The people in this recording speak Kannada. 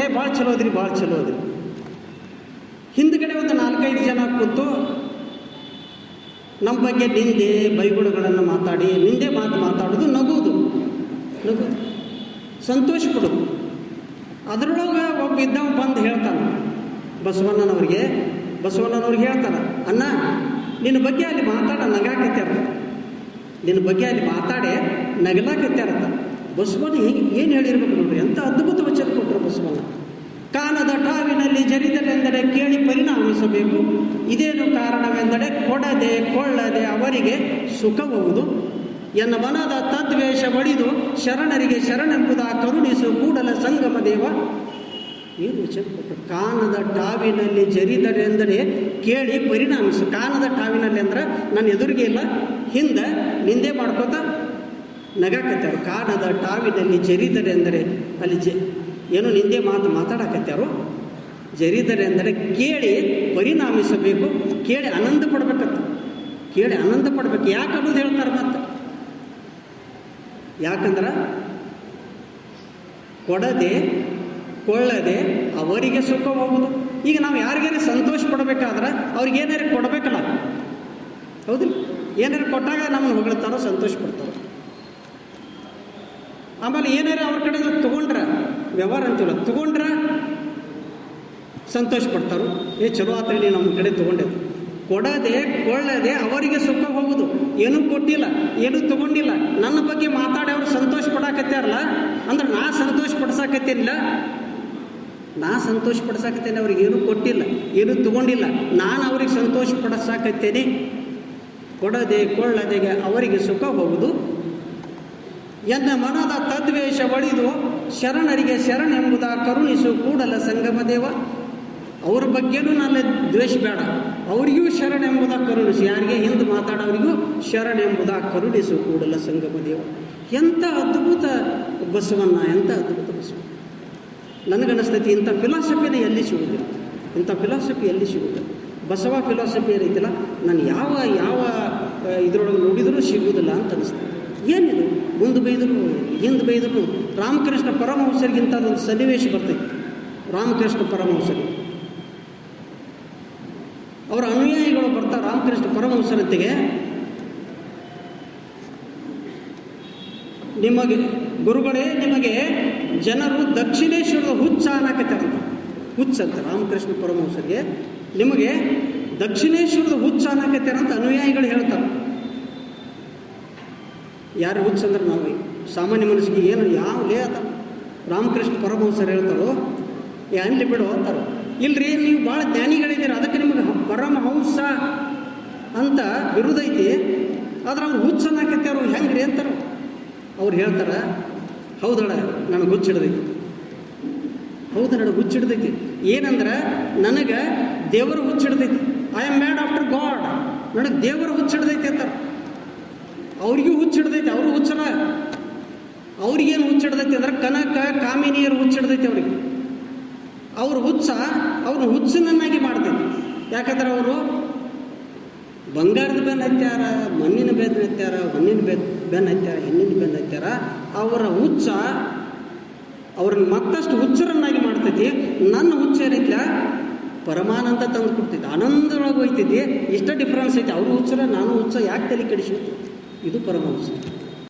ಏ, ಭಾಳ ಚಲೋ ಅದ್ರಿ ಭಾಳ ಚಲೋ ಅದ್ರಿ ಹಿಂದ್ಗಡೆ ಒಂದು ನಾಲ್ಕೈದು ಜನ ಕೂತು ನಮ್ಮ ಬಗ್ಗೆ ನಿಂದೆ ಬೈಗುಳುಗಳನ್ನು ಮಾತಾಡಿ, ನಿಂದೆ ಮಾತು ಮಾತಾಡೋದು ನಗುವುದು. ನಗುವುದು. ಸಂತೋಷ ಪಡೋದು ಅದರೊಳಗೆ ಒಬ್ಬ ಇದ್ದವ ಬಂದು ಹೇಳ್ತಾನೆ, ಬಸವಣ್ಣನವ್ರಿಗೆ ಬಸವಣ್ಣನವ್ರಿಗೆ ಹೇಳ್ತಾನೆ ಅಣ್ಣ, ನಿನ್ನ ಬಗ್ಗೆ ಅಲ್ಲಿ ಮಾತಾಡ, ನಗಾಕತ್ಯಾರ. ನಿನ್ನ ಬಗ್ಗೆ ಅಲ್ಲಿ ಮಾತಾಡಿ ನಗಲಾಕತ್ಯಾರಂತ ಬಸವಣ್ಣ ಹಿಂಗೆ ಏನು ಹೇಳಿರ್ಬೇಕು ನೋಡ್ರಿ ಅಂತ ಅದ್ಭುತ ವಚನ ಕೊಟ್ಟರು ಬಸವಣ್ಣ ಕಾನದ ಟಾವಿನಲ್ಲಿ ಜರಿದರೆಂದರೆ ಕೇಳಿ ಪರಿಣಾಮಿಸಬೇಕು ಇದೇನು ಕಾರಣವೆಂದರೆ ಕೊಡದೆ ಕೊಳ್ಳದೆ ಅವರಿಗೆ ಸುಖಬಹುದು ಎನ್ನ ಮನದ ತದ್ವೇಷ ಬಡಿದು ಶರಣರಿಗೆ ಶರಣೆಂಬುದ ಕರುಣಿಸು ಕೂಡಲ ಸಂಗಮ ದೇವ. ಏನು ಕಾನದ ಟಾವಿನಲ್ಲಿ ಜರಿದರೆ ಅಂದರೆ ಕೇಳಿ ಪರಿಣಾಮಿಸು ಕಾನದ ಟಾವಿನಲ್ಲಿ ಅಂದ್ರೆ ನನ್ನ ಎದುರಿಗೆ ಇಲ್ಲ, ಹಿಂದೆ ನಿಂದೆ ಮಾಡ್ಕೋತ ನಗಾಕತ್ಯಾರು ಕಾನದ ಟಾವಿನಲ್ಲಿ ಜರಿದರೆಂದರೆ ಅಲ್ಲಿ ಜ ಏನು ನಿಂದೆ ಮಾತು ಮಾತಾಡಕತ್ಯಾರು ಜರಿದರೆ ಅಂದರೆ ಕೇಳಿ ಪರಿಣಾಮಿಸಬೇಕು, ಕೇಳಿ ಆನಂದ ಪಡ್ಬೇಕಂತ. ಕೇಳಿ ಆನಂದ ಪಡ್ಬೇಕು. ಯಾಕೆ ಅನ್ನೋದು ಹೇಳ್ತಾರೆ ಮತ್ತೆ. ಯಾಕಂದ್ರೆ ಕೊಡದೆ ಕೊಳ್ಳದೆ ಅವರಿಗೆ ಸುಖ ಹೋಗುದು ಈಗ ನಾವು ಯಾರಿಗಾರ ಸಂತೋಷ ಪಡಬೇಕಾದ್ರೆ ಅವ್ರಿಗೆ ಏನಾರು ಕೊಡಬೇಕಲ್ಲ. ಹೌದಿಲ್ಲ? ಏನಾರು ಕೊಟ್ಟಾಗ ನಮ್ಮನ್ನು ಹೊಗಳ್ತಾರೋ, ಸಂತೋಷ ಪಡ್ತಾರೋ. ಆಮೇಲೆ ಏನಾರು ಅವ್ರ ಕಡೆ ತೊಗೊಂಡ್ರೆ, ವ್ಯವಹಾರ ಅಂತೀವಲ್ಲ ತೊಗೊಂಡ್ರೆ ಸಂತೋಷ ಪಡ್ತಾರೋ ಏ ಚಲೋ ಆತ್ರಿ ನಮ್ಮ ಕಡೆ ತೊಗೊಂಡಿದ್ದು ಕೊಡದೆ ಕೊಳ್ಳದೆ ಅವರಿಗೆ ಸುಖ ಹೋಗುದು. ಏನೂ ಕೊಟ್ಟಿಲ್ಲ, ಏನೂ ತಗೊಂಡಿಲ್ಲ. ನನ್ನ ಬಗ್ಗೆ ಮಾತಾಡಿ ಅವ್ರು ಸಂತೋಷ ಪಡಾಕತ್ತಾರಲ್ಲ ಅಂದ್ರೆ ನಾ ಸಂತೋಷ ಪಡ್ಸಾಕತ್ತೇನಿಲ್ಲ ನಾ ಸಂತೋಷ ಪಡ್ಸಾಕತ್ತೇನೆ ಅವ್ರಿಗೆ ಏನೂ ಕೊಟ್ಟಿಲ್ಲ, ಏನೂ ತಗೊಂಡಿಲ್ಲ. ನಾನು ಅವ್ರಿಗೆ ಸಂತೋಷ ಪಡಿಸಾಕತ್ತೇನೆ ಕೊಡದೆ ಕೊಳ್ಳದೆಗೆ ಅವರಿಗೆ ಸುಖ ಹೋಗುದು. ಎನ್ನ ಮನದ ತದ್ವೇಷ ಒಳಿದು ಶರಣರಿಗೆ ಶರಣೆಂಬುದ ಕರುಣಿಸು ಕೂಡಲ ಸಂಗಮ ದೇವ. ಅವ್ರ ಬಗ್ಗೆನೂ ನಾನು ದ್ವೇಷ ಬೇಡ. ಅವರಿಗೂ ಶರಣ ಎಂಬುದ ಕರುಣಿಸು. ಯಾರಿಗೆ ಹಿಂದೆ ಮಾತಾಡೋರಿಗೂ ಶರಣೆಂಬುದ ಕರುಣಿಸು ಕೂಡಲ ಸಂಗಮ ದೇವ ಎಂಥ ಅದ್ಭುತ ಬಸವಣ್ಣ ಎಂಥ ಅದ್ಭುತ ಬಸವ ನನಗನ್ನಿಸ್ತೈತಿ, ಇಂಥ ಫಿಲಾಸಫಿನ ಎಲ್ಲಿ ಸಿಗುವುದಿಲ್ಲ. ಇಂಥ ಫಿಲಾಸಫಿ ಎಲ್ಲಿ ಸಿಗುವುದಿಲ್ಲ. ಬಸವ ಫಿಲಾಸಫಿ ಏನೈತಿಲ್ಲ? ನಾನು ಯಾವ ಯಾವ ಇದರೊಳಗೆ ನೋಡಿದರೂ ಸಿಗುವುದಿಲ್ಲ ಅಂತ ಅನಿಸ್ತದೆ ಏನಿದು? ಮುಂದೆ ಬೈದರು, ಹಿಂದೆ ಬೈದರು. ರಾಮಕೃಷ್ಣ ಪರಮಹಂಸರಿಗಿಂತ ಅದೊಂದು ಸನ್ನಿವೇಶ ಬರ್ತೈತಿ. ರಾಮಕೃಷ್ಣ ಪರಮಹಂಸರಿಗೆ. ಅವರ ಅನುಯಾಯಿಗಳು ಬರ್ತಾರೆ ರಾಮಕೃಷ್ಣ ಪರಮಹಂಸರಂತೆಗೆ ನಿಮಗೆ, ಗುರುಗಳೇ, ನಿಮಗೆ ಜನರು ದಕ್ಷಿಣೇಶ್ವರದ ಹುಚ್ಚ ಅಂತ. ಹುಚ್ಚ ಅಂತ, ರಾಮಕೃಷ್ಣ ಪರಮಹಂಸರಿಗೆ. ನಿಮಗೆ ದಕ್ಷಿಣೇಶ್ವರದ ಹುಚ್ಚ ಅಂತ ಅನುಯಾಯಿಗಳು ಹೇಳ್ತಾರೆ. ಯಾರು ಹುಚ್ಚ ಅಂದ್ರೆ ನಾವು ಸಾಮಾನ್ಯ ಮನಸ್ಸಿಗೆ ಏನು ಯಾವ ಲೇ ಅದ ರಾಮಕೃಷ್ಣ ಪರಮಹಂಸರು ಹೇಳ್ತಾರೋ ಏನ್ಲಿ ಬಿಡು ಅಂತಾರೆ. ಇಲ್ರಿ, ನೀವು ಭಾಳ ಜ್ಞಾನಿಗಳಿದ್ದೀರ, ಅದಕ್ಕೆ ಅಂತ ಬಿರುದೈತಿ ಆದ್ರೆ ಅವ್ರು ಹುಚ್ಚ ಅವ್ರು ಹೆಂಗ್ರಿ ಅಂತಾರೆ. ಅವ್ರು ಹೇಳ್ತಾರೆ ಹೌದಳ ನನಗೆ ಹುಚ್ಚಿಡ್ದೈತಿ ಹೌದು, ನನಗೆ ಹುಚ್ಚಿಡ್ದೈತಿ ಏನಂದ್ರೆ, ನನಗೆ ದೇವರು ಹುಚ್ಚಿಡ್ದೈತಿ I am mad after God ನನಗೆ ದೇವರು ಹುಚ್ಚಿಡ್ದೈತಿ ಅಂತಾರೆ. ಅವ್ರಿಗೂ ಹುಚ್ಚಿಡ್ದೈತಿ ಅವರು ಹುಚ್ಚರ. ಅವ್ರಿಗೇನು ಹುಚ್ಚಿಡ್ದೈತಿ ಅಂದ್ರೆ, ಕನಕ, ಕಾಮಿನಿಯರು ಹುಚ್ಚಿಡ್ದೈತಿ ಅವ್ರಿಗೆ. ಅವ್ರ ಹುಚ್ಚ ಅವ್ರನ್ನ ಹುಚ್ಚನನ್ನಾಗಿ ಮಾಡ್ತೈತಿ. ಯಾಕಂದ್ರೆ ಅವರು ಬಂಗಾರದ ಬೆನ್ನು ಹತ್ಯಾರ, ಮಣ್ಣಿನ ಬೆನ್ನು ಹತ್ಯಾರ ಹೊನ್ನಿನ ಬೆನ್, ಬೆನ್ನು ಹತ್ಯಾರ, ಹೆಣ್ಣಿನ ಬೆನ್ನು ಹತ್ಯಾರ, ಅವರ ಹುಚ್ಚ ಅವ್ರನ್ನ ಮತ್ತಷ್ಟು ಹುಚ್ಚರನ್ನಾಗಿ ಮಾಡ್ತೈತಿ. ನನ್ನ ಹುಚ್ಚ ಏನೈತ್ಲ? ಪರಮಾನಂದ ತಂದು ಕೊಡ್ತೈತಿ. ಆನಂದೊಳಗೆ ಹೋಯ್ತೈತಿ ಇಷ್ಟ ಡಿಫ್ರೆನ್ಸ್ ಐತಿ. ಅವರು ಹುಚ್ಚರ, ನಾನು ಹುಚ್ಚ ಯಾಕೆ ತಲೆ ಕೆಡಿಸಿ ಇದು ಪರಮಹಂಸ